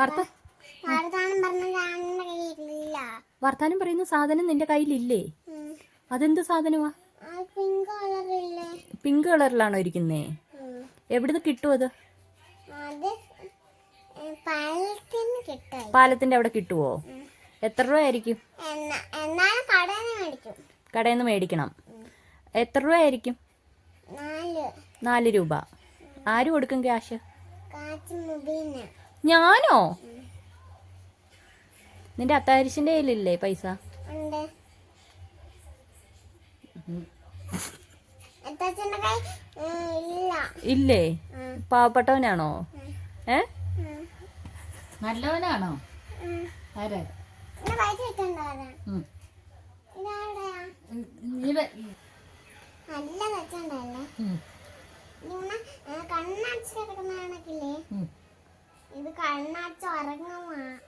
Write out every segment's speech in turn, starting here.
വർത്ത. വർത്താനം പറയുന്ന സാധനം നിന്റെ കയ്യിലില്ലേ. അതെന്ത് സാധനമാ പിങ്ക് കളറിലാണോ ഇരിക്കുന്നേ. എവിടുന്ന് കിട്ടും അത്? പാലത്തിന്റെ അവിടെ കിട്ടുവോ? എത്ര രൂപ ആയിരിക്കും എന്നാ- കടയിൽ നിന്ന് മേടിക്കണം. എത്ര രൂപ ആയിരിക്കും നാല് രൂപ. ആര് കൊടുക്കും ക്യാഷ്? ഞാനോ? നിന്റെ അത്താരിശിന്റെ കയ്യിലില്ലേ പൈസ? ഇല്ല. ഇല്ലേ? പാവപ്പെട്ടവനാണോ? ഏ? നല്ലവനാണോ? നല്ല കണ്ണടച്ച് കിടക്കുന്ന കണക്കില്ലേ കണ്ണടച്ച് ഉറങ്ങുമാ.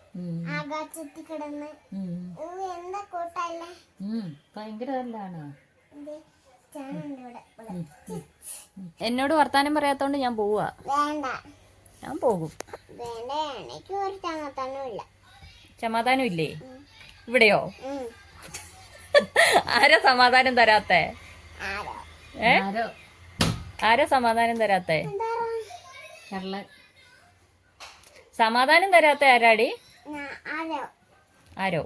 ആകാശത്തിൽ കിടന്ന്. എന്താ കൂട്ടല്ലേ? ഉം. ഭയങ്കര നല്ലതാണോ. ഇത് ചേനുണ്ട് ഇവിടെ. ഇവിടെ. എന്നോട് വർത്താനം പറയാത്തോണ്ട് ഞാൻ പോവാ. വേണ്ട. ഞാൻ പോകും. വേണ്ട എനിക്ക് ഒരു സമാധാനം ഇല്ലേ. ഇവിടെയോ. ആരാ സമാധാനം തരാത്ത? ആരോ? ഏ? ആരോ? ആരാ സമാധാനം തരാത്തേ? കള്ളൻ. സമാധാനം തരാത്ത ആരാടി? ആരോ?